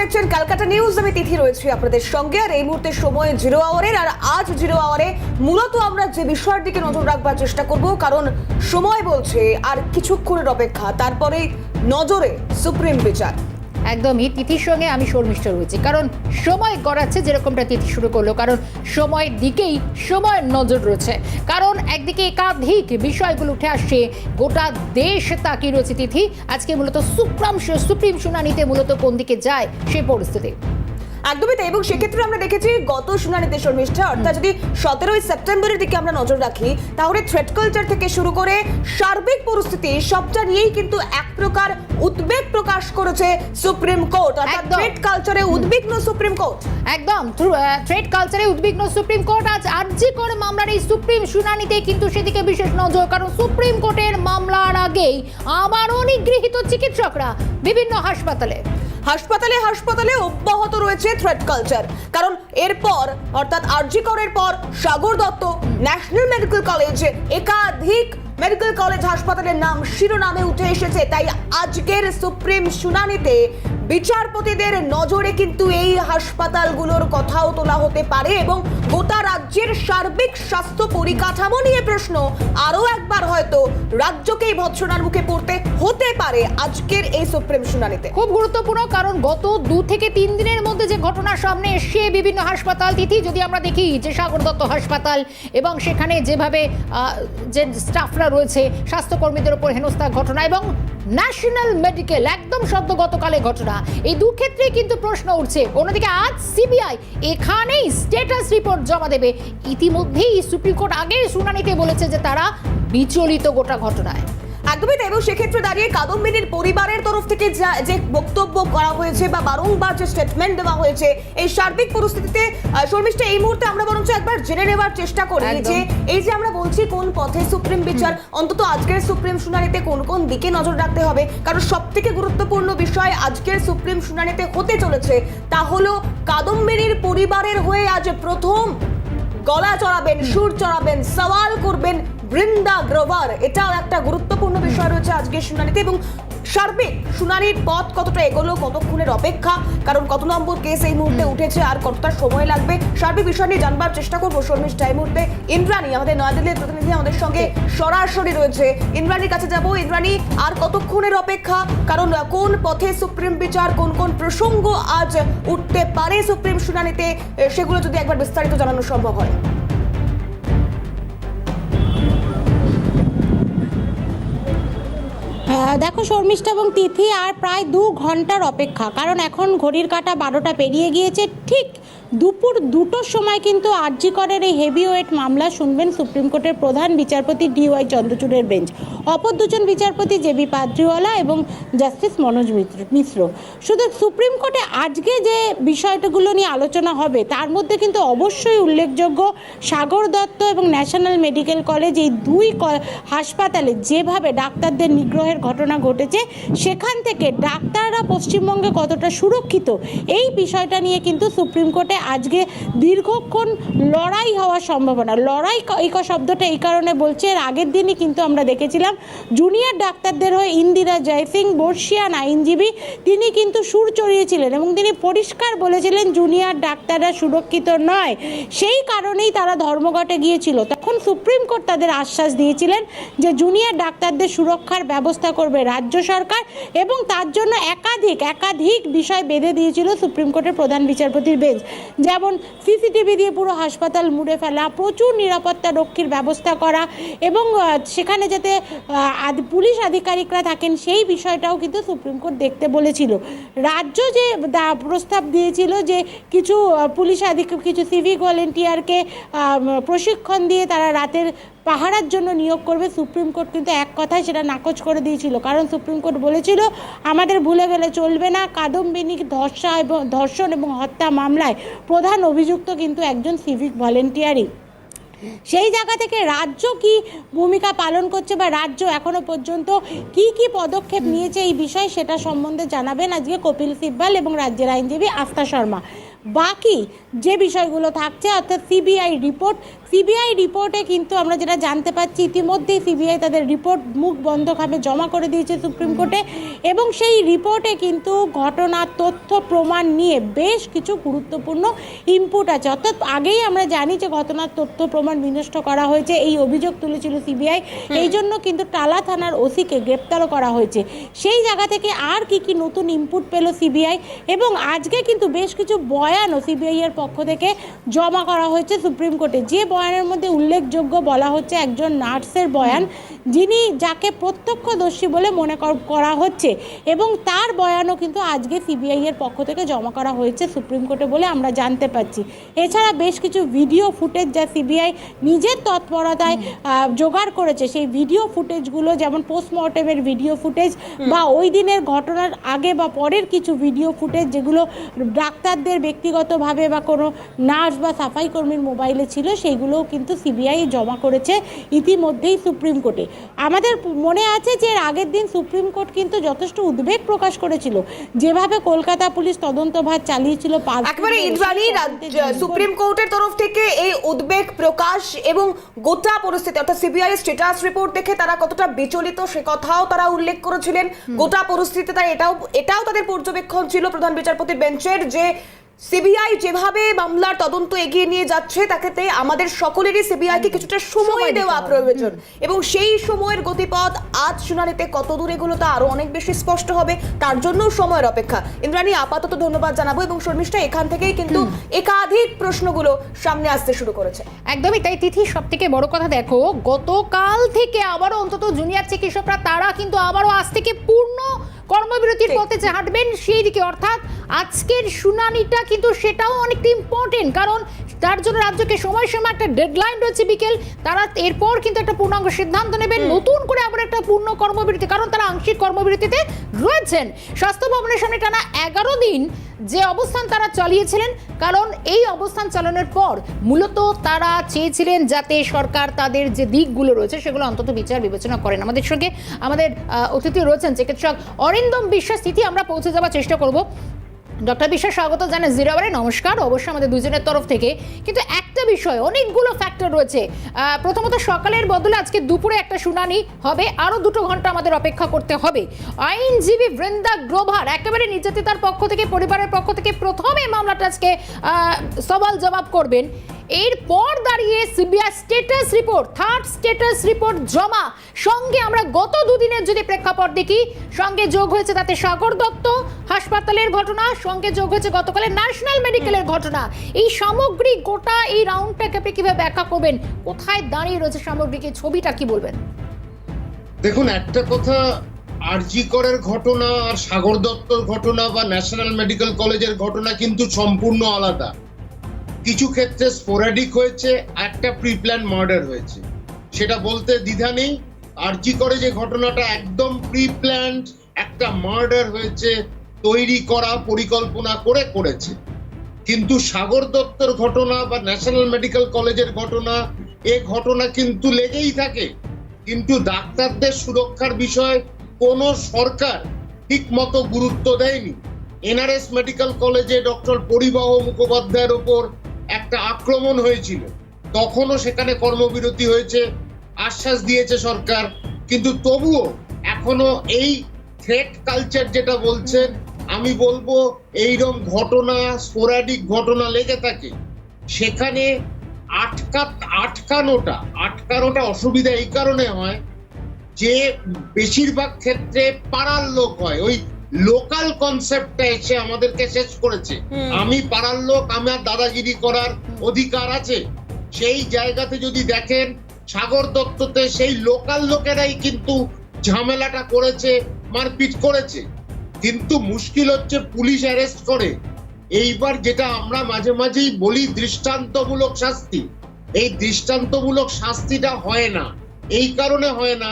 দেখছেন ক্যালকাটা নিউজ। আমি তিথি রয়েছে আপনাদের সঙ্গে, আর এই মুহূর্তে সময় জিরো আওয়ারের আর আজ জিরো আওয়ারে মূলত আমরা যে বিষয়ের দিকে নজর রাখবার চেষ্টা করব, কারণ সময় বলছে আর কিছুক্ষণের অপেক্ষা তারপরে নজরে সুপ্রিম বিচার। একদমই তিথির সঙ্গে আমি শর্মিষ্ঠ রয়েছি কারণ সময় গড়াচ্ছে যেরকমটা তিথি শুরু করল, কারণ সময়ের দিকেই সময়ের নজর রয়েছে। কারণ একদিকে একাধিক বিষয়গুলো উঠে আসছে, গোটা দেশ তাকিয়ে রয়েছে তিথি। আজকে মূলত সুপ্রাম সুপ্রিম শুনানিতে মূলত কোন দিকে যায় সে পরিস্থিতি। একদমই তাই। এবং সেক্ষেত্রে আমরা দেখেছি গত শুনানিতে শর্মিষ্ঠা অর্থাৎ যদি সতেরোই সেপ্টেম্বরের দিকে আমরা নজর রাখি তাহলে থ্রেড কালচার থেকে শুরু করে সার্বিক পরিস্থিতি সবটা নিয়েই কিন্তু এক প্রকার উদ্বেগ প্রকাশ করেছে সুপ্রিম কোর্ট। অর্থাৎ। থ্রেড কালচারে উদ্বিগ্ন সুপ্রিম কোর্ট। একদম। ট্রেড কালচারে উদ্বিগ্ন সুপ্রিম কোর্ট আজ আর্জি করে মামলার এই সুপ্রিম শুনানিতে কিন্তু সেদিকে বিশেষ নজর কারণ সুপ্রিম কোর্টের মামলার আগেই আবারও নিগৃহীত চিকিৎসকরা বিভিন্ন হাসপাতালে। হাসপাতালে হাসপাতালে অব্যাহত রয়েছে থ্রেড কালচার কারণ এরপর, অর্থাৎ আরজি করের পর, সাগর দত্ত ন্যাশনাল মেডিকেল কলেজে একাধিক মেডিকেল কলেজ হাসপাতালের নাম শিরোনামে উঠে এসেছে, তাই আজকের সুপ্রিম শুনানিতে বিচারপতিদের নজরে কিন্তু এই হাসপাতালগুলোর কথাও তোলা হতে পারে এবং গোটা রাজ্যের সার্বিক স্বাস্থ্য পরিকাঠামো নিয়ে প্রশ্ন আরও একবার হয়তো রাজ্যকেই ভৎসনার মুখে পড়তে হতে পারে আজকের এই সুপ্রিম শুনানিতে। খুব গুরুত্বপূর্ণ, কারণ গত দু থেকে তিন দিনের মধ্যে যে ঘটনা সামনে এসে বিভিন্ন হাসপাতাল তিথি, যদি আমরা দেখি যে সাগর দত্ত হাসপাতাল এবং সেখানে যেভাবে যে স্টাফরা রয়েছে স্বাস্থ্যকর্মীদের ওপর হেনস্থা ঘটনা এবং ন্যাশনাল মেডিকেল, একদম সদ্য গতকালে ঘটনা। এই দু ক্ষেত্রে কিন্তু প্রশ্ন উঠছে। অন্যদিকে আজ সিবিআই এখানেই স্টেটাস রিপোর্ট জমা দেবে। ইতিমধ্যেই সুপ্রিম কোর্ট আগে শুনানিতে বলেছে যে তারা বিচলিত গোটা ঘটনায়। একদমই তাই। এবং সেক্ষেত্রে দাঁড়িয়ে কাদম্বিনীর পরিবারের তরফ থেকে যা যে বক্তব্য করা হয়েছে বা বারংবার যে স্টেটমেন্ট দেওয়া হয়েছে এই সার্বিক পরিস্থিতিতে শর্মিষ্ঠা এই মুহূর্তে আমরা বরঞ্চ একবার জেনে নেওয়ার চেষ্টা করি যে এই যে আমরা বলছি কোন পথে সুপ্রিম বিচার অন্তত আজকের সুপ্রিম শুনানিতে কোন কোন দিকে নজর রাখতে হবে? কারণ সব থেকে গুরুত্বপূর্ণ বিষয় আজকের সুপ্রিম শুনানিতে হতে চলেছে। তা হলো কাদম্বিনীর পরিবারের হয়ে আজ প্রথম গলা চড়াবেন সুর চড়াবেন সওয়াল করবেন বৃন্দা গ্রোভার এটাও একটা গুরুত্বপূর্ণ বিষয় রয়েছে আজকের শুনানিতে এবং সার্বিক শুনানির পথ কতটা এগোলো কতক্ষণের অপেক্ষা? কারণ কত নম্বর কেস এই মুহূর্তে উঠেছে আর কতটা সময় লাগবে? সার্বিক বিষয় নিয়ে জানবার চেষ্টা করব শর্মিষ্ঠা এই মুহূর্তে ইন্দ্রাণী আমাদের নয়াদিল্লির প্রতিনিধি আমাদের সঙ্গে সরাসরি রয়েছে। ইন্দ্রাণীর কাছে যাব। ইন্দ্রাণী আর কতক্ষণের অপেক্ষা? কারণ কোন পথে সুপ্রিম বিচার কোন কোন প্রসঙ্গ আজ উঠতে পারে সুপ্রিম শুনানিতে? সেগুলো যদি একবার বিস্তারিত জানানো সম্ভব হয়। দেখো শর্মিষ্ঠা এবং তিথি আর প্রায় দু ঘণ্টার অপেক্ষা। কারণ এখন ঘড়ির কাটা বারোটা পেরিয়ে গিয়েছে, ঠিক দুপুর দুটোর সময় কিন্তু আরজিকরের এই হেভি ওয়েট মামলা শুনবেন সুপ্রিম কোর্টের প্রধান বিচারপতি ডিওয়াই চন্দ্রচূড়ের বেঞ্চ। অপর দুজন বিচারপতি জেবি পাদ্রিওয়ালা এবং জাস্টিস মনোজ মিত্র মিশ্র। শুধু সুপ্রিম কোর্টে আজকে যে বিষয়টাগুলো নিয়ে আলোচনা হবে, তার মধ্যে কিন্তু অবশ্যই উল্লেখযোগ্য সাগর দত্ত এবং ন্যাশনাল মেডিকেল কলেজ এই দুই হাসপাতালে যেভাবে ডাক্তারদের নিগ্রহের ঘটনা ঘটেছে, সেখান থেকে ডাক্তাররা পশ্চিমবঙ্গে কতটা সুরক্ষিত, এই বিষয়টা নিয়ে কিন্তু সুপ্রিম কোর্টে আজকে দীর্ঘক্ষণ লড়াই হওয়ার সম্ভাবনা। লড়াই এই শব্দটা এই কারণে বলছে, এর আগের দিনই কিন্তু আমরা দেখেছিলাম, জুনিয়র ডাক্তারদের হয়ে ইন্দিরা জয়সিং বর্ষিয়ান আইনজীবী, তিনি কিন্তু সুর চড়িয়েছিলেন এবং তিনি পরিষ্কার বলেছিলেন, জুনিয়র ডাক্তাররা সুরক্ষিত নয়। সেই কারণেই তারা ধর্মঘটে গিয়েছিল। তখন সুপ্রিম কোর্ট তাদের আশ্বাস দিয়েছিলেন যে জুনিয়র ডাক্তারদের সুরক্ষার ব্যবস্থা করবে রাজ্য সরকার এবং তার জন্য একাধিক একাধিক বিষয় বেঁধে দিয়েছিল সুপ্রিম কোর্টের প্রধান বিচারপতির বেঞ্চ। যেমন সিসিটিভি দিয়ে পুরো হাসপাতাল মুড়ে ফেলা, প্রচুর নিরাপত্তা রক্ষীর ব্যবস্থা করা এবং সেখানে যাতে পুলিশ আধিকারিকরা থাকেন সেই বিষয়টাও কিন্তু সুপ্রিম কোর্ট দেখতে বলেছিল। রাজ্য যে প্রস্তাব দিয়েছিল যে কিছু পুলিশ আধিক, কিছু সিভিক ভলেন্টিয়ারকে প্রশিক্ষণ দিয়ে তারা রাতের পাহারার জন্য নিয়োগ করবে সুপ্রিম কোর্ট, কিন্তু এক কথায় সেটা নাকচ করে দিয়েছিল। কারণ সুপ্রিম কোর্ট বলেছিল, আমাদের ভুলে গেলে চলবে না। কাদম্বিনী ধর্ষা এবং ধর্ষণ এবং হত্যা মামলায় প্রধান অভিযুক্ত কিন্তু একজন সিভিক ভলেন্টিয়ারই। সেই জায়গা থেকে রাজ্য কি ভূমিকা পালন করছে বা রাজ্য এখনও পর্যন্ত কি কি পদক্ষেপ নিয়েছে এই বিষয়ে সেটা সম্বন্ধে জানাবেন আজকে কপিল সিব্বাল এবং রাজ্যের আইনজীবী আস্থা শর্মা। বাকি যে বিষয়গুলো থাকছে, অর্থাৎ সিবিআই রিপোর্ট সিবিআই রিপোর্টে কিন্তু আমরা যেটা জানতে পারছি ইতিমধ্যেই সিবিআই তাদের রিপোর্ট মুখ বন্ধভাবে জমা করে দিয়েছে সুপ্রিম কোর্টে এবং সেই রিপোর্টে কিন্তু ঘটনার তথ্য প্রমাণ নিয়ে বেশ কিছু গুরুত্বপূর্ণ ইনপুট আছে। অর্থাৎ আগেই আমরা জানি যে ঘটনার তথ্য প্রমাণ বিনষ্ট করা হয়েছে এই অভিযোগ তুলেছিল সিবিআই। এই জন্য কিন্তু টালা থানার ওসিকে গ্রেপ্তারও করা হয়েছে। সেই জায়গা থেকে আর কি কি নতুন ইনপুট পেল সিবিআই এবং আজকে কিন্তু বেশ কিছু বয়ানও সিবিআই এর পক্ষ থেকে জমা করা হয়েছে সুপ্রিম কোর্টে। যে বয়ানের মধ্যে উল্লেখযোগ্য বলা হচ্ছে একজন নার্সের বয়ান, যিনি যাকে প্রত্যক্ষদর্শী বলে মনে কর- হচ্ছে এবং তার বয়ানও কিন্তু আজকে সিবিআই এর পক্ষ থেকে জমা করা হয়েছে সুপ্রিম কোর্টে বলে আমরা জানতে পারছি। এছাড়া বেশ কিছু ভিডিও ফুটেজ যা সিবিআই নিজের তৎপরতায় জোগাড় করেছে, সেই ভিডিও ফুটেজগুলো যেমন পোস্টমর্টেমের ভিডিও ফুটেজ বা ওই দিনের ঘটনার আগে বা পরের কিছু ভিডিও ফুটেজ যেগুলো ডাক্তারদের ব্যক্তিগতভাবে বা কোনো নার্স বা সাফাই কর্মীর মোবাইলে ছিল সেইগুলোও কিন্তু সিবিআই জমা করেছে ইতিমধ্যেই সুপ্রিম কোর্টে। আমাদের মনে আছে যে এর আগের দিন সুপ্রিম কোর্ট কিন্তু যথেষ্ট উদ্বেগ প্রকাশ করেছিল। যেভাবে কলকাতা পুলিশ তদন্তভার চালিয়েছিল দিন ইন্দ্রাণী সুপ্রিম কোর্টের তরফ থেকে এই উদ্বেগ প্রকাশ এবং গোটা পরিস্থিতি অর্থাৎ সিবিআই স্ট্যাটাস রিপোর্ট দেখে তারা কতটা বিচলিত সে কথাও তারা উল্লেখ করেছিলেন। গোটা পরিস্থিতিতে তারা এটাও এটাও তাদের পর্যবেক্ষণ ছিল প্রধান বিচারপতির বেঞ্চের যে সিবিআই যেভাবে মামলার তদন্ত এগিয়ে নিয়ে যাচ্ছে তাকে আমাদের সকলেরই সিবিআইকে কিছুটা সময় দেওয়া প্রয়োজন। এবং সেই সময়ের গতিপথ আজ শুনানিতে কত দূর এগুলো তা আরও অনেক বেশি স্পষ্ট হবে তার জন্য সময়ের অপেক্ষা। ইন্দ্রাণী আপাতত ধন্যবাদ জানাব এবং শর্মিষ্ঠা এখান থেকেই কিন্তু একাধিক প্রশ্নগুলো সামনে আসতে শুরু করেছে। একদমই তাই তিথি সব থেকে বড় কথা দেখো গতকাল থেকে আবারও অন্তত জুনিয়র চিকিৎসকরা তারা কিন্তু আবারও আজ থেকে পূর্ণ কর্মবিরতির। পথে যে হাঁটবেন সেই দিকে অর্থাৎ আজকের শুনানিটা কিন্তু সেটাও অনেকটা ইম্পর্টেন্ট কারণ তার জন্য রাজ্যকে সময় সময় একটা ডেডলাইন রয়েছে বিকেল। তারা এরপর কিন্তু একটা পূর্ণাঙ্গ সিদ্ধান্ত নেবেন নতুন করে আবার একটা পূর্ণ কর্মবিরতি কারণ তারা আংশিক কর্মবিরতিতে রয়েছেন। স্বাস্থ্য ভবনের সামনে টানা এগারো দিন যে অবস্থান তারা চালিয়েছিলেন কারণ এই অবস্থান চালানোর পর মূলত তারা চেয়েছিলেন যাতে সরকার তাদের যে দিকগুলো রয়েছে সেগুলো অন্তত বিচার বিবেচনা করেন। আমাদের সঙ্গে আমাদের অতিথি রয়েছেন চিকিৎসক অরিন্দম বিশ্বাস স্থিতি আমরা পৌঁছে যাওয়ার চেষ্টা করব। ডক্টর বিশ্বাস স্বাগত জানাই জিরাবারে নমস্কার, অবশ্যই আমাদের দুজনের তরফ থেকে। কিন্তু একটা বিষয়, অনেকগুলো ফ্যাক্টর রয়েছে। প্রথমত সকালের বদলে আজকে দুপুরে একটা শুনানি হবে। আরও দুটো ঘণ্টা আমাদের অপেক্ষা করতে হবে। আইনজীবী বৃন্দা গ্রোভার, একেবারে নির্যাতিতার পক্ষ থেকে, পরিবারের পক্ষ থেকে প্রথম মামলাটা আজকে সওয়াল জবাব করবেন। এরপর দাঁড়িয়ে CBI status report third status report জমা। সঙ্গে আমরা গত দুদিনের যদি প্রেক্ষাপট দেখি, সঙ্গে যোগ হয়েছে তাতে সাগর দত্ত, হাসপাতালের ঘটনা সঙ্গে যোগ হয়েছে গতকালের ন্যাশনাল মেডিকেলের ঘটনা। এই সামগ্রিক গোটা এই রাউন্ডটাকে আপনি কীভাবে ব্যাখ্যা করবেন? কোথায় দাঁড়িয়ে রয়েছে সামগ্রিক? এই ছবিটা কি বলবেন? দেখুন, একটা কথা আরজি করের ঘটনা আর সাগর দত্তর ঘটনা বা ন্যাশনাল মেডিকেল কলেজের ঘটনা কিন্তু সম্পূর্ণ আলাদা। কিছু ক্ষেত্রে স্পোরাডিক হয়েছে, একটা প্রি প্ল্যান মার্ডার হয়েছে। সেটা বলতে দ্বিধা নেই। আরজি করে যে ঘটনাটা একদম প্রি প্ল্যান্ড একটা মার্ডার হয়েছে তৈরি করা পরিকল্পনা করে করেছে। কিন্তু সাগর দত্তর ঘটনা বা ন্যাশনাল মেডিকেল কলেজের ঘটনা, এ ঘটনা কিন্তু লেগেই থাকে। কিন্তু ডাক্তারদের সুরক্ষার বিষয়ে কোনো সরকার ঠিক মতো গুরুত্ব দেয়নি। এনআরএস মেডিকেল কলেজে ডক্টর পরিবাহ মুখোপাধ্যায়ের ওপর একটা আক্রমণ হয়েছিল। তখনও সেখানে কর্মবিরতি হয়েছে, আশ্বাস দিয়েছে সরকার। কিন্তু তবুও এখনও এই থ্রেট কালচার যেটা বলছেন আমি বলব এইরকম ঘটনা স্পোরাডিক ঘটনা লেগে থাকে সেখানে আটকা আটকানোটা আটকানোটা অসুবিধা এই কারণে হয় যে বেশিরভাগ ক্ষেত্রে পাড়ার লোক হয় ওই লোকাল কনসেপ্টটা এসে আমাদেরকে শেষ করেছে। আমি পাড়ার লোক আমার দাদাগিরি করার অধিকার আছে। সেই জায়গাতে যদি দেখেন সাগর দত্ততে সেই লোকাল লোকেরাই কিন্তু ঝামেলাটা করেছে মারপিট করেছে। কিন্তু মুশকিল হচ্ছে পুলিশ অ্যারেস্ট করে। এইবার যেটা আমরা মাঝে মাঝেই বলি দৃষ্টান্তমূলক শাস্তি। এই দৃষ্টান্তমূলক শাস্তিটা হয় না। এই কারণে হয় না,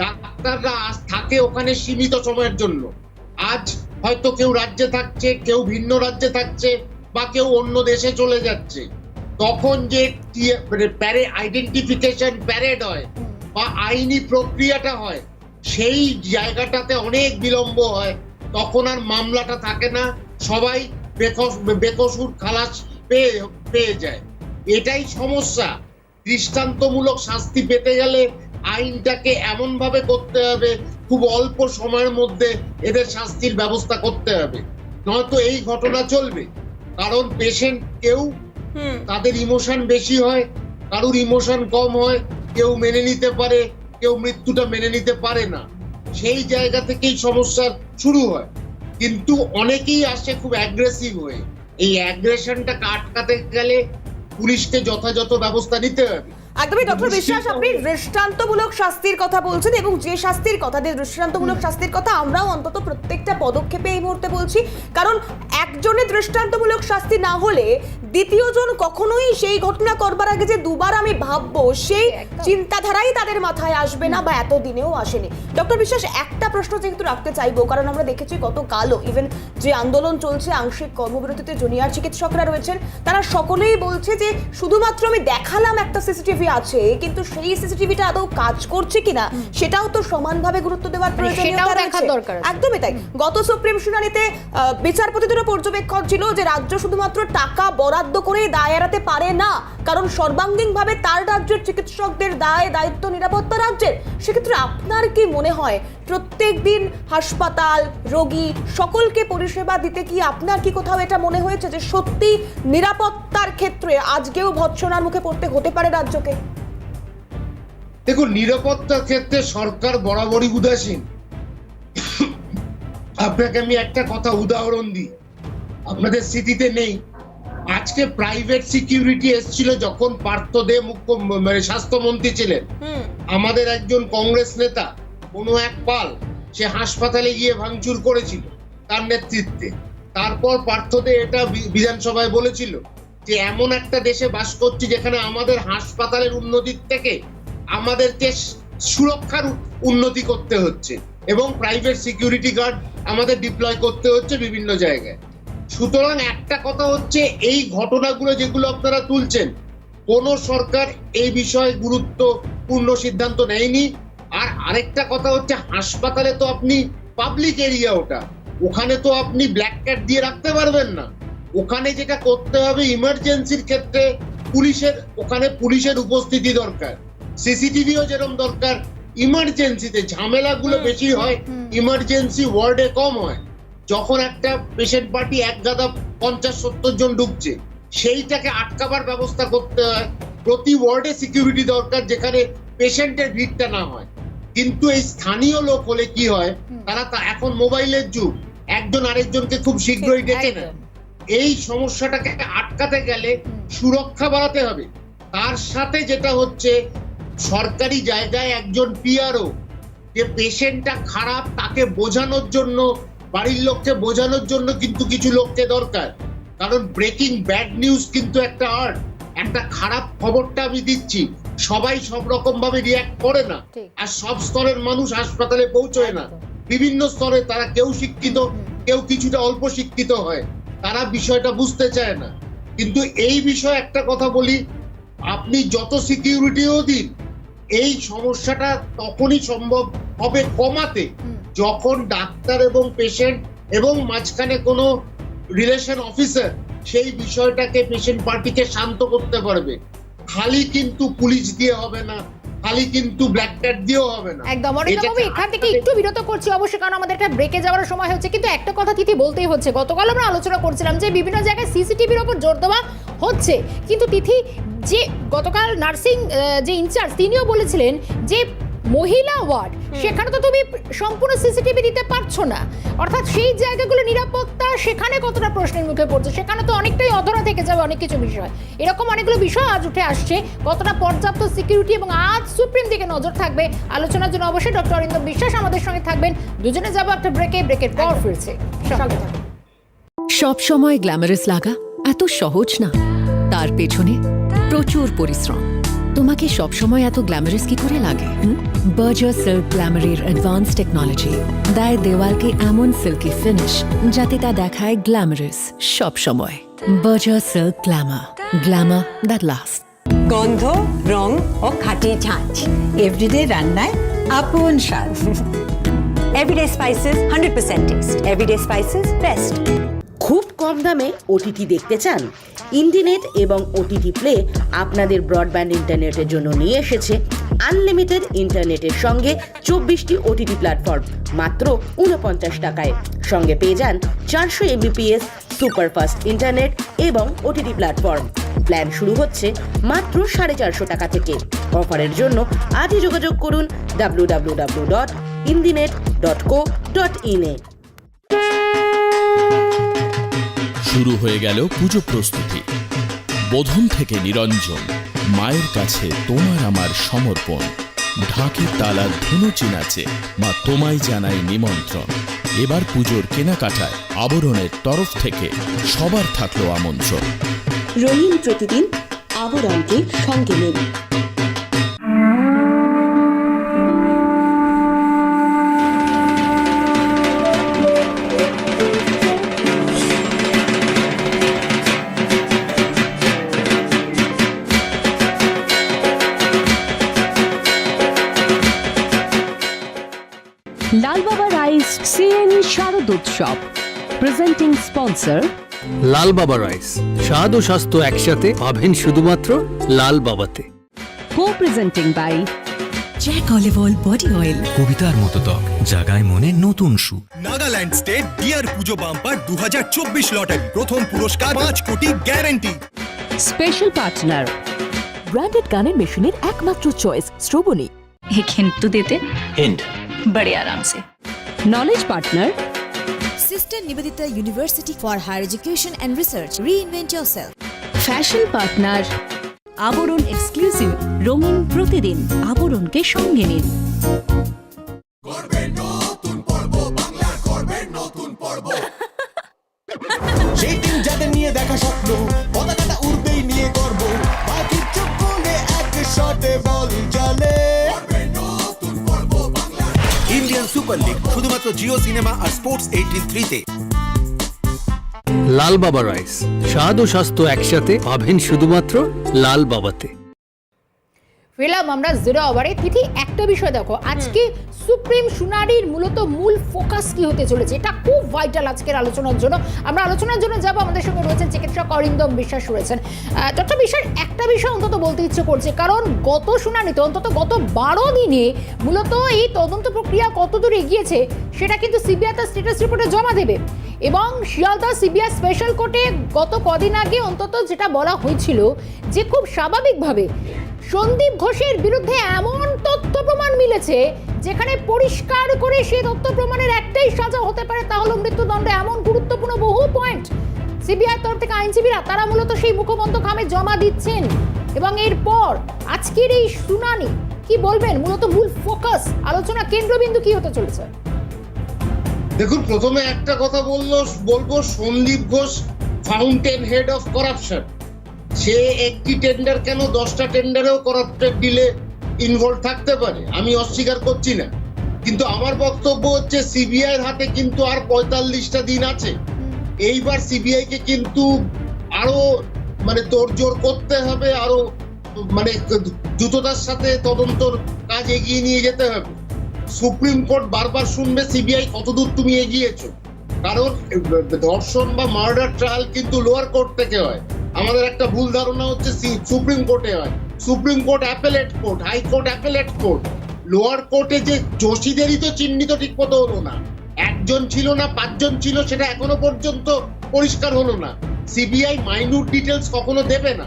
ডাক্তাররা আজ থাকে ওখানে সীমিত সময়ের জন্য। আজ হয়তো কেউ রাজ্যে থাকছে, কেউ ভিন্ন রাজ্যে থাকছে বা কেউ অন্য দেশে চলে যাচ্ছে। তখন যে প্যারে আইডেন্টিফিকেশন প্যারেড হয় বা আইনি প্রক্রিয়াটা হয়, সেই জায়গাটাতে অনেক বিলম্ব হয়। তখন আর মামলাটা থাকে না সবাই বেকস- বেকসুর খালাস পেয়ে পেয়ে যায়। এটাই সমস্যা। দৃষ্টান্তমূলক শাস্তি পেতে গেলে আইনটাকে এমন ভাবে করতে হবে খুব অল্প সময়ের মধ্যে এদের শাস্তির ব্যবস্থা করতে হবে। নয়তো এই ঘটনা চলবে। কারণ পেশেন্ট কেউ তাদের ইমোশন বেশি হয় কারুর ইমোশন কম হয় কেউ মেনে নিতে পারে কেউ মৃত্যুটা মেনে নিতে পারে না। সেই জায়গা থেকেই সমস্যার শুরু হয়। কিন্তু অনেকেই আসে খুব অ্যাগ্রেসিভ হয়ে। এই অ্যাগ্রেশনটা কাটকাতে গেলে পুলিশকে যথাযথ ব্যবস্থা নিতে হবে। একদমই ডক্টর বিশ্বাস আপনি দৃষ্টান্তমূলক শাস্তির কথা বলছেন এবং যে শাস্তির কথা যে দৃষ্টান্তমূলক শাস্তির কথা আমরাও অন্তত প্রত্যেকটা পদক্ষেপে এই মুহূর্তে বলছি। কারণ একজনের দৃষ্টান্তমূলক শাস্তি না হলে দ্বিতীয়জন কখনোই সেই ঘটনা করবার আগে যে দুবার আমি ভাববো সেই চিন্তাধারাই তাদের মাথায় আসবে না বা এতদিনেও আসেনি। ডক্টর বিশ্বাস একটা প্রশ্ন যেহেতু রাখতে চাইব কারণ আমরা দেখেছি কত গতকালও ইভেন যে আন্দোলন চলছে আংশিক কর্মবিরতিতে জুনিয়র চিকিৎসকরা রয়েছেন তারা সকলেই বলছে যে শুধুমাত্র আমি দেখালাম একটা সিসিটিভি আছে কিন্তু সেই সিসিটিভিটা আদৌ কাজ করছে কিনা সেটাও তো সমানভাবে গুরুত্ব দেওয়ার প্রয়োজনীয়তা দেখার রয়েছে। একদমই তাই। গত সুপ্রিম শুনানিতে বিচারপতিদেরও পর্যবেক্ষণ ছিল যে রাজ্য শুধুমাত্র টাকা বরাদ্দ করে দায় এড়াতে পারে না কারণ সর্বাঙ্গীনভাবে তার রাজ্যের চিকিৎসকদের দায় দায়িত্ব নিরাপত্তা রাজ্যের। সেক্ষেত্রে আপনার কি মনে হয় প্রত্যেক দিন হাসপাতাল রোগী সকলকে পরিষেবা দিতে কি আপনার কি কোথাও এটা মনে হয়েছে যে সত্যি নিরাপত্তার ক্ষেত্রে আজকেও ভৎসনার মুখে পড়তে হতে পারে রাজ্যকে? দেখুন নিরাপত্তার ক্ষেত্রে সরকার বরাবরই উদাসীন। আপনাকে আমি একটা কথা উদাহরণ দিই। আপনাদের স্মৃতিতে নেই। আজকে প্রাইভেট সিকিউরিটি এসেছিল যখন পার্থ দে মুখ্য মানে স্বাস্থ্যমন্ত্রী ছিলেন। আমাদের একজন কংগ্রেস নেতা কোনো এক পাল সে হাসপাতালে গিয়ে ভাঙচুর করেছিল তার নেতৃত্বে। তারপর পার্থদে এটা বিধানসভায় বলেছিল যে এমন একটা দেশে বাস করছি যেখানে আমাদের হাসপাতালের উন্নতির থেকে আমাদেরকে সুরক্ষার উন্নতি করতে হচ্ছে এবং প্রাইভেট সিকিউরিটি গার্ড আমাদের ডিপ্লয় করতে হচ্ছে বিভিন্ন জায়গায়। সুতরাং একটা কথা হচ্ছে এই ঘটনাগুলো যেগুলো আপনারা তুলছেন, কোন সরকার এই বিষয়ে গুরুত্বপূর্ণ সিদ্ধান্ত নেয়নি। আর আরেকটা কথা হচ্ছে হাসপাতালে তো আপনি পাবলিক এরিয়া ওটা। ওখানে তো আপনি ব্ল্যাক ক্যাট দিয়ে রাখতে পারবেন না। ওখানে যেটা করতে হবে ইমার্জেন্সির ক্ষেত্রে পুলিশের ওখানে পুলিশের উপস্থিতি দরকার। সিসিটিভিও যেরকম দরকার ইমার্জেন্সিতে ঝামেলাগুলো বেশি হয় ইমার্জেন্সি ওয়ার্ডে কম হয়। যখন একটা পেশেন্ট পার্টি এক গাদা পঞ্চাশ সত্তর জন ঢুকছে সেইটাকে আটকাবার ব্যবস্থা করতে হয়। প্রতি ওয়ার্ডে সিকিউরিটি দরকার যেখানে পেশেন্টের ভিড়টা না হয়। কিন্তু এই স্থানীয় লোক হলে কি হয় তারা তা এখন মোবাইলের যুগ। একজন আরেকজনকে খুব শীঘ্রই ডেকে নেয়। একদম। এই সমস্যাটাকে আটকাতে গেলে সুরক্ষা বাড়াতে হবে। তার সাথে যেটা হচ্ছে সরকারি জায়গায় একজন পিআরও যে পেশেন্টটা খারাপ তাকে বোঝানোর জন্য বাড়ির লোককে বোঝানোর জন্য কিন্তু কিছু লোককে দরকার। কারণ ব্রেকিং ব্যাড নিউজ কিন্তু একটা আর্ট একটা খারাপ খবরটা আমি দিচ্ছি। সবাই সব রকম ভাবে রিয়াক্ট করে না। আর সব স্তরের মানুষ হাসপাতালে পৌঁছয় না। বিভিন্ন স্তরে তারা কেউ শিক্ষিত কেউ কিছুটা অল্প শিক্ষিত হয়। তারা বিষয়টা বুঝতে চায় না। কিন্তু এই বিষয়ে একটা কথা বলি আপনি যত সিকিউরিটিও দিন এই সমস্যাটা তখনই সম্ভব হবে কমাতে। যখন ডাক্তার এবং পেশেন্ট এবং মাঝখানে কোনো রিলেশন অফিসার সেই বিষয়টাকে পেশেন্ট পার্টিকে শান্ত করতে পারবে। খালি কিন্তু পুলিশ দিয়ে হবে না খালি কিন্তু ব্ল্যাক ক্যাট দিয়েও হবে না। একদম। অরিন্দম এখান থেকে একটু বিরত করছি অবশ্যই কারণ আমাদের একটা ব্রেকে যাওয়ার সময় হচ্ছে। কিন্তু একটা কথা তিথি বলতেই হচ্ছে গতকাল আমরা আলোচনা করছিলাম যে বিভিন্ন জায়গায় সিসিটিভির ওপর জোর দেওয়া হচ্ছে। কিন্তু তিথি যে গতকাল নার্সিং যে ইনচার্জ তিনিও বলেছিলেন যে মহিলা ওয়ার্ড সেখানে তো তুমি সম্পূর্ণ সিসিটিভি দিতে পারছ না। অর্থাৎ সেই জায়গাগুলো নিরাপত্তা সেখানে কতটা প্রশ্নের মুখে পড়ছে সেখানে তো অনেকটাই অধরা থেকে যাবে অনেক কিছু বিষয় এরকম অনেকগুলো বিষয় আজ উঠে আসছে কতটা পর্যাপ্ত সিকিউরিটি এবং আজ সুপ্রিম দিকে নজর থাকবে। আলোচনার জন্য অবশ্যই ডক্টর অরিন্দম বিশ্বাস আমাদের সঙ্গে থাকবেন। দুজনে যাব একটা ব্রেকে ব্রেকের পর ফিরছে। সব সময় গ্ল্যামারাস লাগা এত সহজ না। তার পেছনে প্রচুর পরিশ্রম। তোমাকে সব সময় এত গ্ল্যামারাস কি করে লাগে বার্জার সিল্ক গ্ল্যামারের অ্যাডভান্স টেকনোলজি দেয় দেওয়ালকে এমন সিল্কি ফিনিশ যাতে তা দেখায় গ্ল্যামারাস সব সময় Berger silk glamour glamour that last গন্ধ রং ও খাঁটি ঝাঁঝ এভরিডে রান্নায় আপন স্বাদ। Everyday spices hundred percent taste everyday spices best খুব কম দামে ওটিটি দেখতে চান? ইন্ডিনেট এবং ওটিটি প্লে আপনাদের ব্রডব্যান্ড ইন্টারনেটের জন্য নিয়ে এসেছে। আনলিমিটেড ইন্টারনেটের সঙ্গে চব্বিশটি ওটিটি প্ল্যাটফর্ম, মাত্র উনপঞ্চাশ টাকায়। সঙ্গে পেয়ে যান চারশো এমবিপিএস সুপারফাস্ট ইন্টারনেট এবং ওটিটি প্ল্যাটফর্ম। প্ল্যান শুরু হচ্ছে মাত্র সাড়ে চারশো টাকা থেকে। অফারের জন্য আজই যোগাযোগ করুন W W W dot Indinet dot co dot IN শুরু হয়ে গেল পুজো প্রস্তুতি। বোধন থেকে নিরঞ্জন, মায়ের কাছে তোমার আমার সমর্পণ। ঢাকের তালার ধুনুচি নাচে মা তোমায় জানাই নিমন্ত্রণ। এবার পুজোর কেনাকাটায় আবরণের তরফ থেকে সবার থাকল আমন্ত্রণ। রঙিন প্রতিদিন আবরণকে সঙ্গে নিন শারদোৎসব প্রেজেন্টিং স্পন্সর লাল বাবা রাইস। স্বাদ ও স্বাস্থ্য একসাথে পাবেন শুধুমাত্র লাল বাবাতে। Co presenting by jack olive oil body oil কবিতার মতো ত্বক জাগায় মনে নতুন সু। Nagaland state dear Puja bumper দু হাজার চব্বিশ লটের। প্রথম পুরস্কার পাঁচ কোটি গ্যারান্টি স্পেশাল পার্টনার ব্র্যান্ডেড গানের মেশিনের একমাত্র চয়েস শ্রবণী। এক হিন্ট হিন্ট বড়ে আরাম সে knowledge partner sister Nivedita university for higher education and research reinvent yourself. Fashion partner Aabaran exclusive রঙিন প্রতিদিন। আবরণকে সঙ্গে নিন। সেই টিম যাদের নিয়ে দেখা স্বপ্ন সুপার লিগ শুধুমাত্র জিও সিনেমা আর স্পোর্টস এইটিন থ্রিতে লাল বাবা রাইস স্বাদ ও স্বাস্থ্য একসাথে পাবেন শুধুমাত্র লাল বাবাতে। ফেলাম আমরা জিরো ওভারে তিথি একটা বিষয় দেখো আজকে সুপ্রিম শুনানির মূলত মূল ফোকাস কি হতে চলেছে? এটা খুব ভাইটাল আজকের আলোচনার জন্য। আমরা আলোচনার জন্য যাব। আমাদের সঙ্গে রয়েছেন চিকিৎসক অরিন্দম বিশ্বাস রয়েছেন। ডক্টর বিশ্বাস, একটা বিষয় অন্তত বলতে ইচ্ছে করছে। কারণ গত শুনানিতে, অন্তত গত বারো দিনে মূলত এই তদন্ত প্রক্রিয়া কতদূর এগিয়েছে, সেটা কিন্তু সিবিআই তার স্ট্যাটাস রিপোর্টে জমা দেবে। এবং শিয়ালদা সিবিআই স্পেশাল কোর্টে গত কদিন আগে অন্তত যেটা বলা হয়েছিল যে খুব স্বাভাবিকভাবে সন্দীপ ঘোষের বিরুদ্ধে এমন তথ্য প্রমাণ মিলেছে যেখানে পরিষ্কার করে সেই তথ্য প্রমাণের একটাই সাজা হতে পারে, তা হলো মৃত্যুদণ্ড এমন গুরুত্বপূর্ণ বহু পয়েন্ট সিবিআই তরফ থেকে আইনজীবীরা, তারা মূলত সেই মুখবন্ধ খামে জমা দিচ্ছেন। এবং এরপর আজকের এই শুনানি, কি বলবেন? মূলত মূল ফোকাস আলোচনা কেন্দ্রবিন্দু কি হতে চলেছে? দেখুন, প্রথমে একটা কথা বলল, বলব Sandip Ghosh fountain head of corruption সে একটি টেন্ডার কেন? দশটা টেন্ডারেও করাপ্টেড ডিলে ইনভলভ থাকতে পারে। আমি অস্বীকার করছি না। কিন্তু আমার বক্তব্য হচ্ছে সিবিআই হাতে কিন্তু আর পঁয়তাল্লিশটা দিন আছে। এইবার সিবিআই কে কিন্তু আরও মানে তোড়জোড় করতে হবে, আরও মানে দ্রুততার সাথে তদন্তর কাজ এগিয়ে নিয়ে যেতে হবে। সুপ্রিম কোর্ট বারবার শুনবে সিবিআই কতদূর তুমি এগিয়েছো? কারণ ধর্ষণ বা মার্ডার ট্রায়াল কিন্তু লোয়ার কোর্ট থেকে হয়। আমাদের একটা ভুল ধারণা হচ্ছে সুপ্রিম কোর্টে হয়। Supreme court appellate court high court appellate court lower কোর্টে যে দোষীদেরই তো চিহ্নিত ঠিক মতো হলো না। একজন ছিল না, পাঁচজন ছিল, সেটা এখনও পর্যন্ত পরিষ্কার হলো না। সিবিআই মাইনিউট ডিটেলস কখনো দেবে না।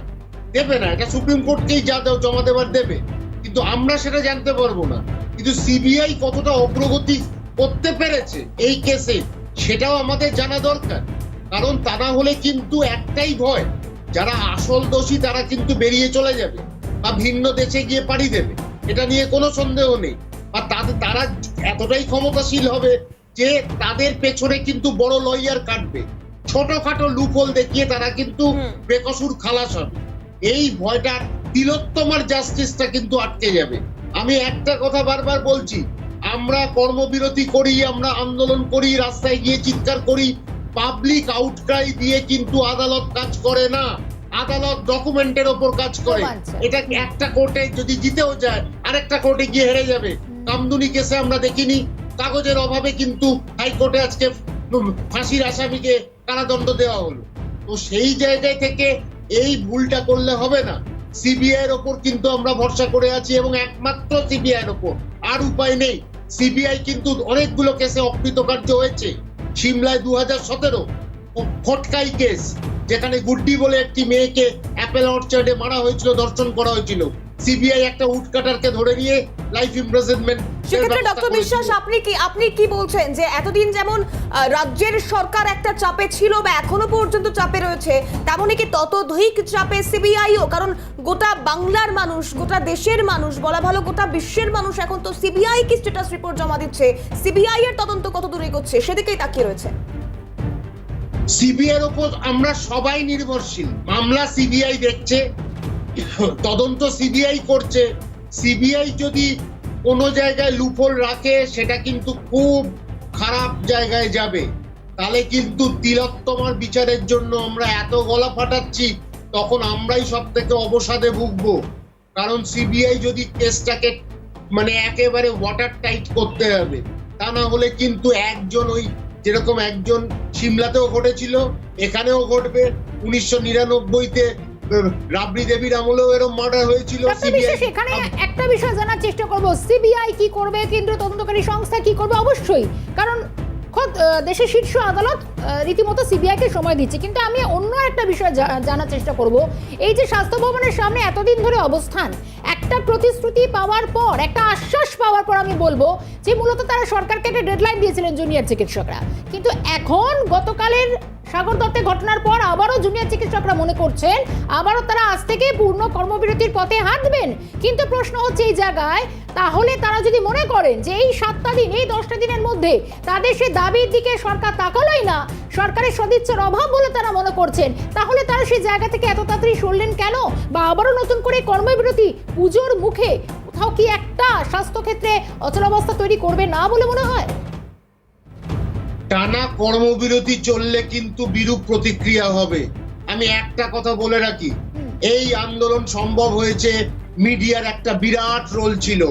দেবে না, এটা সুপ্রিম কোর্টকেই যা জমা দেবার দেবে। কিন্তু আমরা সেটা জানতে পারব না। কিন্তু সিবিআই কতটা অগ্রগতি করতে পেরেছে এই কেসে সেটাও আমাদের জানা দরকার। কারণ তা না হলে কিন্তু একটাই ভয় যারা আসল দোষী তারা কিন্তু বেরিয়ে চলে যাবে বা ভিন্ন দেশে গিয়ে পাড়ি দেবে। এটা নিয়ে কোনো সন্দেহ নেই। বা তাদের তারা এতটাই ক্ষমতাশীল হবে যে তাদের পেছনে কিন্তু বড় লয়ার কাটবে। ছোটখাটো লুপহোল দেখিয়ে তারা কিন্তু বেকসুর খালাস হবে। এই ভয়টা তিলোত্তমার জাস্টিসটা কিন্তু আটকে যাবে। আমি একটা কথা বারবার বলছি আমরা কর্মবিরতি করি আমরা আন্দোলন করি রাস্তায় গিয়ে চিৎকার করি পাবলিক আউটক্রাই দিয়ে কিন্তু আদালত কাজ করে না। আদালত ডকুমেন্টের ওপর কাজ করে। এটা একটা কোর্টে যদি জিতেও যায় আরেকটা কোর্টে গিয়ে হেরে যাবে। কামদুনি কেসে আমরা দেখিনি। কাগজের অভাবে কিন্তু হাইকোর্টে আজকে ফাঁসির আসামিকে কারাদণ্ড দেওয়া হলো। তো সেই জায়গায় থেকে এই ভুলটা করলে হবে না। সিবিআই এর ওপর কিন্তু আমরা ভরসা করে আছি এবং একমাত্র সিবিআই এর ওপর। আর উপায় নেই। সিবিআই কিন্তু অনেকগুলো কেসে অকৃতকার্য হয়েছে। সিমলায় দু হাজার সতেরো ফটকাই কেস, যেখানে গুড্ডি বলে একটি মেয়েকে অ্যাপেল অর্চার্ডে মারা হয়েছিল, দর্শন করা হয়েছিল। সিবিআই একটা উডকাটারকে ধরে নিয়ে লাইফ ইমপ্রেজনমেন্ট সেক্ষেত্রে ডক্টর বিশ্বাস আপনি কি আপনি কি বলছেন যে এতদিন যেমন রাজ্যের সরকার একটা চাপে ছিল বা এখনও পর্যন্ত চাপে রয়েছে তেমনই কি ততোধিক চাপে সিবিআইও? কারণ গোটা বাংলার মানুষ গোটা দেশের মানুষ বলা ভালো গোটা বিশ্বের মানুষ এখন তো সিবিআই কি স্ট্যাটাস রিপোর্ট জমা দিচ্ছে? সিবিআই এর তদন্ত কত দূর এগোচ্ছে? সেদিকেই তাকিয়ে রয়েছে। সিবিআই এর উপর আমরা সবাই নির্ভরশীল। মামলা সিবিআই দেখছে তদন্ত সিবিআই করছে। সিবিআই যদি কোনো জায়গায় লুফল রাখে, সেটা কিন্তু খুব খারাপ জায়গায় যাবে। তাহলে কিন্তু তিলোত্তমার বিচারের জন্য আমরা এত গলা ফাটাচ্ছি, তখন আমরাই সব থেকে অবসাদে ভুগবো। কারণ সিবিআই যদি কেসটাকে মানে একেবারে ওয়াটার টাইট করতে হবে, তা না হলে কিন্তু একজন ওই যেরকম একজন সিমলাতেও ঘটেছিল, এখানেও ঘটবে। উনিশশো নিরানব্বইতে রাবড়ি দেবীর আমলেও এরকম মার্ডার হয়েছিল এখানে একটা বিষয় জানার চেষ্টা করব। সিবিআই কি করবে কেন্দ্রীয় তদন্তকারী সংস্থা কি করবে? অবশ্যই। কারণ খোদ দেশের শীর্ষ আদালত রীতিমতো সিবিআইকে সময় দিচ্ছে। কিন্তু আমি অন্য একটা বিষয় জানার চেষ্টা করব। এই যে স্বাস্থ্য ভবনের সামনে এতদিন ধরে অবস্থান একটা প্রতিশ্রুতি পাওয়ার পর একটা আশ্বাস পাওয়ার পর আমি বলব যে মূলত তারা সরকারকে একটা ডেডলাইন দিয়েছিলেন জুনিয়র চিকিৎসকরা। কিন্তু এখন গতকালের সাগর দত্তের ঘটনার পর আবারও জুনিয়র চিকিৎসকরা মনে করছেন, আবারও তারা আজ থেকে পূর্ণ কর্মবিরতির পথে হাঁটবেন। কিন্তু প্রশ্ন হচ্ছে এই জায়গায়, তাহলে তারা যদি মনে করেন যে এই সাতটা দিন, এই দশটা দিনের মধ্যে তাদের সে দাবির দিকে সরকার তাকালোই না, সরকারের সদিচ্ছার অভাব বলে তারা মনে করছেন, তাহলে তারা সেই জায়গা থেকে এত তাড়াতাড়ি সরলেন কেন? বা আবারও নতুন করে কর্মবিরতি, পুজোর মুখে কোথাও কি একটা স্বাস্থ্যক্ষেত্রে অচলাবস্থা তৈরি করবে না বলে মনে হয়? টানা কর্মবিরতি চললে কিন্তু বিরূপ প্রতিক্রিয়া হবে। আমি একটা কথা বলে রাখি এই আন্দোলন সম্ভব হয়েছে মিডিয়ার একটা বিরাট রোল ছিল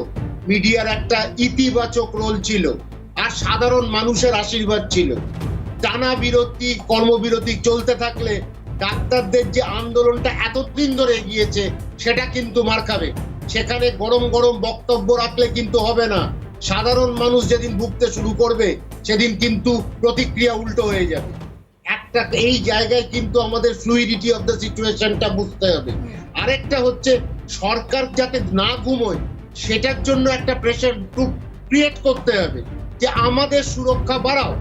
মিডিয়ার একটা ইতিবাচক রোল ছিল আর সাধারণ মানুষের আশীর্বাদ ছিল। টানা বিরতি কর্মবিরতি চলতে থাকলে ডাক্তারদের যে আন্দোলনটা এতদিন ধরে এগিয়েছে সেটা কিন্তু মার খাবে। সেখানে গরম গরম বক্তব্য রাখলে কিন্তু হবে না। সাধারণ মানুষ যেদিন ভুগতে শুরু করবে সেদিন কিন্তু প্রতিক্রিয়া উল্টো হয়ে যাবে। একটা এই জায়গায় কিন্তু আমাদের ফ্লুইডিটি অফ দ্য সিচুয়েশনটা বুঝতে হবে। আরেকটা হচ্ছে সরকার যাতে না ঘুমোয়, সেটার জন্য একটা প্রেশার গ্রুপ ক্রিয়েট করতে হবে যে আমাদের সুরক্ষা বাড়াও।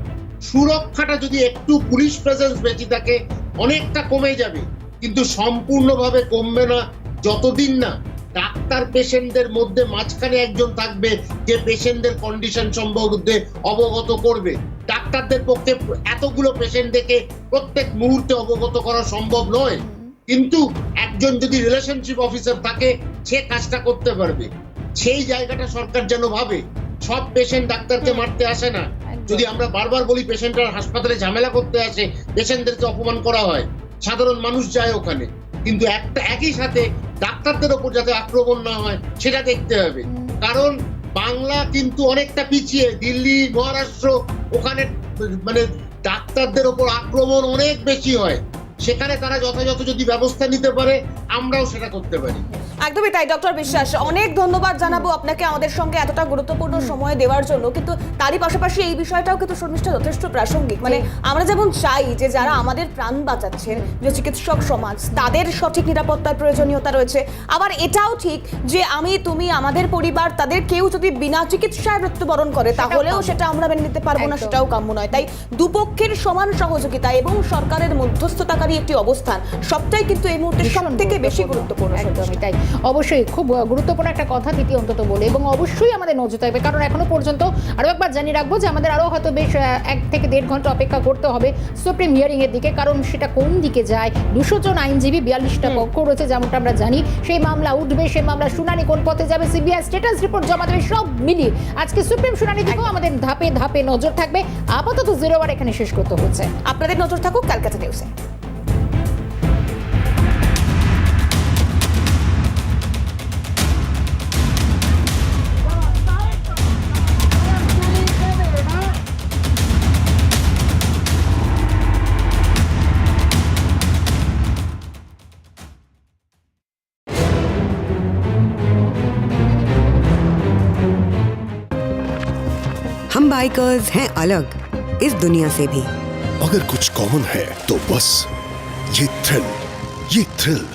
সুরক্ষাটা যদি একটু পুলিশ প্রেজেন্স বেশি থাকে, অনেকটা কমে যাবে, কিন্তু সম্পূর্ণভাবে কমবে না, যতদিন না ডাক্তার পেশেন্টদের মধ্যে মাঝখানে একজন থাকবে যে পেশেন্টদের কন্ডিশন সম্বন্ধে অবগত করবে। ডাক্তারদের পক্ষে এতগুলো পেশেন্ট দেখে প্রত্যেক মুহূর্তে অবগত করা সম্ভব নয়। কিন্তু একজন যদি রিলেশনশিপ অফিসার থাকে সে কাজটা করতে পারবে। সেই জায়গাটা সরকার যেন ভাবে। সব পেশেন্ট ডাক্তারকে মারতে আসে না। যদি আমরা বারবার বলি পেশেন্টরা হাসপাতালে ঝামেলা করতে আসে পেশেন্টদেরকে অপমান করা হয় সাধারণ মানুষ যায় ওখানে। কিন্তু একটা একই সাথে ডাক্তারদের ওপর যাতে আক্রমণ না হয়, সেটা দেখতে হবে। কারণ বাংলা কিন্তু অনেকটা পিছিয়ে, দিল্লি, মহারাষ্ট্র, ওখানে মানে ডাক্তারদের ওপর আক্রমণ অনেক বেশি হয়। সেখানে তারা যথাযথ যদি ব্যবস্থা নিতে পারে, আমরাও সেটা করতে পারি। একদমই তাই ডক্টর বিশ্বাস। অনেক ধন্যবাদ জানাব আপনাকে আমাদের সঙ্গে এতটা গুরুত্বপূর্ণ সময় দেওয়ার জন্য। কিন্তু তারই পাশাপাশি এই বিষয়টাও কিন্তু শর্মিষ্ঠা যথেষ্ট প্রাসঙ্গিক। মানে আমরা যেমন চাই যে যারা আমাদের প্রাণ বাঁচাচ্ছেন যে চিকিৎসক সমাজ তাদের সঠিক নিরাপত্তার প্রয়োজনীয়তা রয়েছে। আবার এটাও ঠিক যে আমি তুমি আমাদের পরিবার তাদের কেউ যদি বিনা চিকিৎসায় মৃত্যুবরণ করে তাহলেও সেটা আমরা মেনে নিতে পারব না সেটাও কাম্য নয়। তাই দুপক্ষের সমান সহযোগিতা এবং সরকারের মধ্যস্থতাকারী একটি অবস্থান সবটাই কিন্তু এই মুহূর্তে সব থেকে বেশি গুরুত্বপূর্ণ। একদমই তাই। অবশ্যই খুব গুরুত্বপূর্ণ একটা কথা তৃতীয় অন্তত বলে এবং অবশ্যই আমাদের নজর থাকবে কারণ এখনও পর্যন্ত আরও একবার জানিয়ে রাখব যে আমাদের আরও হয়তো বেশ এক থেকে দেড় ঘণ্টা অপেক্ষা করতে হবে সুপ্রিম হিয়ারিং এর দিকে কারণ সেটা কোন দিকে যায়? দুশো জন আইনজীবী বিয়াল্লিশটা পক্ষ রয়েছে যেমনটা আমরা জানি। সেই মামলা উঠবে সেই মামলা শুনানি কোন পথে যাবে? সিবিআই স্ট্যাটাস রিপোর্ট জমা দেবে সব মিলিয়ে। আজকে সুপ্রিম শুনানি দিকেও আমাদের ধাপে ধাপে নজর থাকবে। আপাতত জিরো বার এখানে শেষ করতে হচ্ছে। আপনাদের নজর থাকুক ক্যালকাটা নিউজে बाइकर्स हैं अलग, इस दुनिया से भी। अगर कुछ कॉमन है तो बस, ये थ्रिल ये थ्रिल